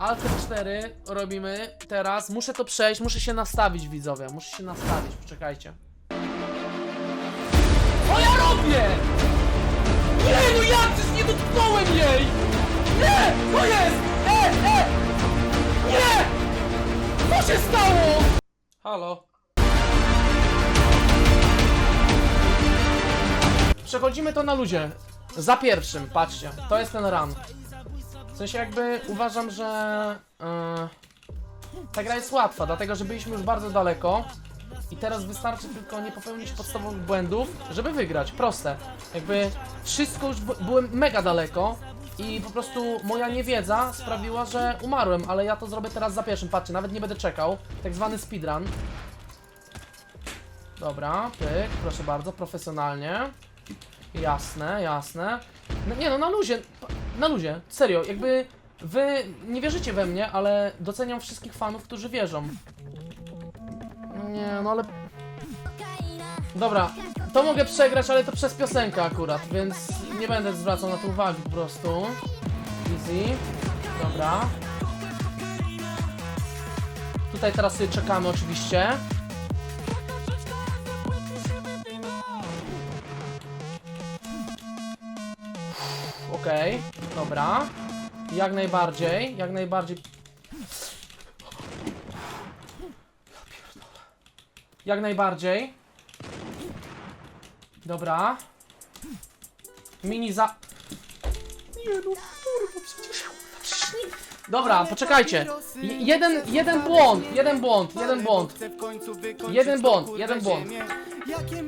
Alt 4 robimy teraz. Muszę to przejść, muszę się nastawić, widzowie. Muszę się nastawić, poczekajcie. Co ja robię? Nie, no ja przecież nie dotknąłem jej! Nie! Co jest? E, e! Nie! Co się stało? Halo? Przechodzimy to na luzie. Za pierwszym, patrzcie. To jest ten run. Sensie jakby uważam, że yy, ta gra jest łatwa, dlatego że byliśmy już bardzo daleko i teraz wystarczy tylko nie popełnić podstawowych błędów, żeby wygrać. Proste. Jakby wszystko już byłem mega daleko i po prostu moja niewiedza sprawiła, że umarłem, ale ja to zrobię teraz za pierwszym. Patrzcie, nawet nie będę czekał. Tak zwany speedrun. Dobra, pyk, proszę bardzo, profesjonalnie. Jasne, jasne. No, nie no, na luzie, na luzie, serio, jakby wy nie wierzycie we mnie, ale doceniam wszystkich fanów, którzy wierzą. Nie, no ale... Dobra, to mogę przegrać, ale to przez piosenkę akurat, więc nie będę zwracał na to uwagi po prostu. Easy. Dobra. Tutaj teraz sobie czekamy oczywiście. Okej, dobra. Jak najbardziej, jak najbardziej. Jak najbardziej. Dobra. Mini za... Nie no, kurwa, przecież... Dobra, poczekajcie. J- Jeden, jeden błąd, jeden błąd, jeden błąd. Jeden błąd, jeden błąd.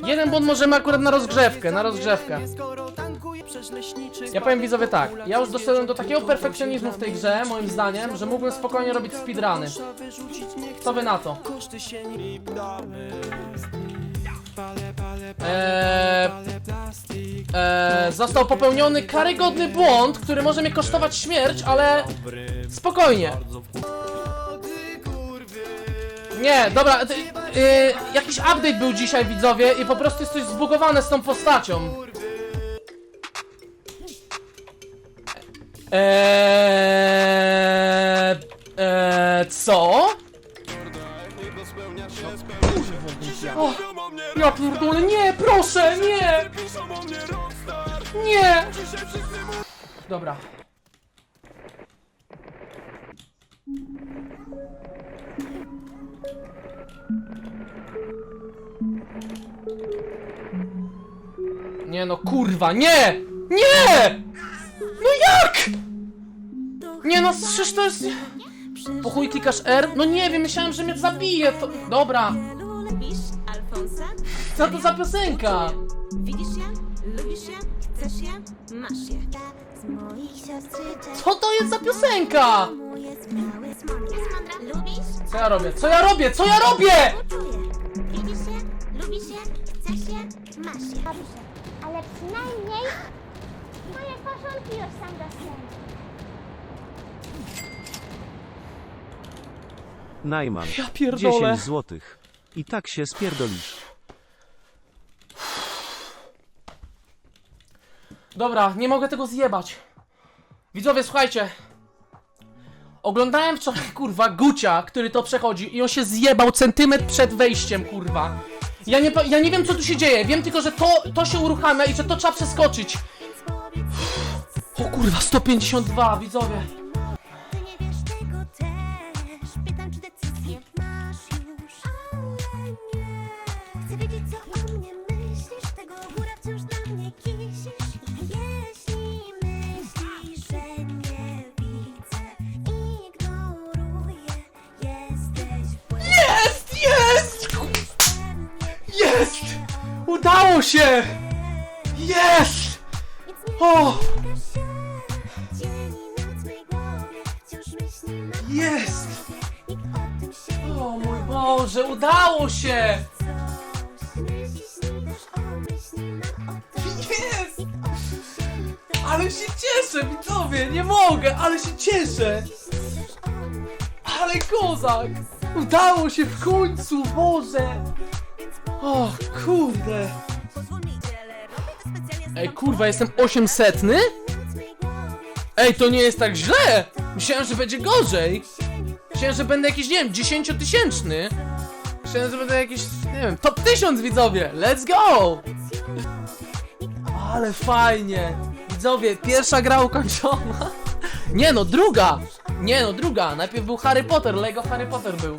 Jeden błąd możemy akurat na rozgrzewkę, na rozgrzewkę. Ja powiem widzowie tak, ja już doszedłem do takiego perfekcjonizmu w tej grze, moim zdaniem, że mógłbym spokojnie robić speedruny. Co wy na to? Eee, eee, został popełniony karygodny błąd, który może mnie kosztować śmierć, ale spokojnie. Nie, dobra, yy, jakiś update był dzisiaj widzowie i po prostu jest coś zbugowane z tą postacią. Eee, eee, co? O, ja pierdolę, nie, proszę, nie! Nie! Dobra. Nie no, kurwa, nie! Nie! No jak? Nie no, przecież to jest... Po chuj klikasz R? No nie wiem, myślałem, że mnie zabije, to... Dobra, Lubisz Alfonsa? co to za piosenka? Widzisz je? Lubisz je? Chcesz je? Masz je. Z moich siostrzyczek Co to jest za piosenka? jest mądra. Lubisz? Co ja robię? Co ja robię? Co ja robię? Widzisz je? Lubisz je? Chcesz je? Masz je. Dobrze, ale przynajmniej moje koszulki już są dostępne. Najman. Ja pierdolę. 10 złotych. I tak się spierdolisz. Dobra, nie mogę tego zjebać. Widzowie, słuchajcie. Oglądałem wczoraj, kurwa, Gucia, który to przechodzi i on się zjebał centymetr przed wejściem, kurwa. Ja nie, ja nie wiem, co tu się dzieje. Wiem tylko, że to, to się uruchamia i że to trzeba przeskoczyć. O kurwa, 152, widzowie. Chcę wiedzieć, co o mnie myślisz. Tego góra wciąż na mnie kisisz. Jeśli myślisz, że nie widzę, ignoruję. Jesteś w błędzie. Jest, jest! Jest! Udało się! Jest! Nic nie O! wymaga się. Dzień i noc w mej głowie wciąż myśli mam o Jest! tobie. Nikt o tym się nie O mój Boże, udało się! Ale się cieszę, widzowie, nie mogę, ale się cieszę! Ale kozak! Udało się w końcu, Boże! O kurde! Ej, kurwa, jestem 800? noc w mej głowie. Ej, to nie jest tak źle! Myślałem, że będzie gorzej. Myślałem, że będę jakiś, nie wiem, 10-tysięczny. Myślałem, że będę jakiś, nie wiem, top 1000 widzowie. Let's go! Ale fajnie. Widzowie, pierwsza gra ukończona. Nie no, druga! Nie no, druga. Najpierw był Harry Potter, Lego Harry Potter był.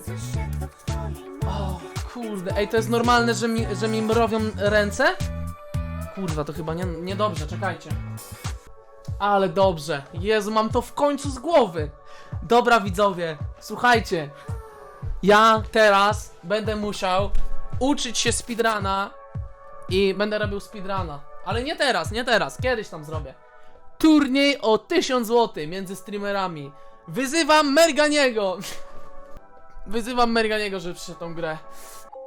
O, kurde. Ej, to jest normalne, że mi, że mi mrowią ręce? Kurwa, to chyba nie, niedobrze, czekajcie. Ale dobrze. Jezu, mam to w końcu z głowy. Dobra, widzowie, słuchajcie. Ja teraz będę musiał uczyć się speedruna i będę robił speedruna. Ale nie teraz, nie teraz, kiedyś tam zrobię. Turniej o 1000 zł między streamerami. Wyzywam Merganiego. Wyzywam Merganiego, żeby przyszedł tą grę.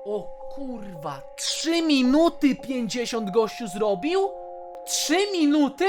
O kurwa, 3 minuty 50 gościu zrobił? 3 minuty?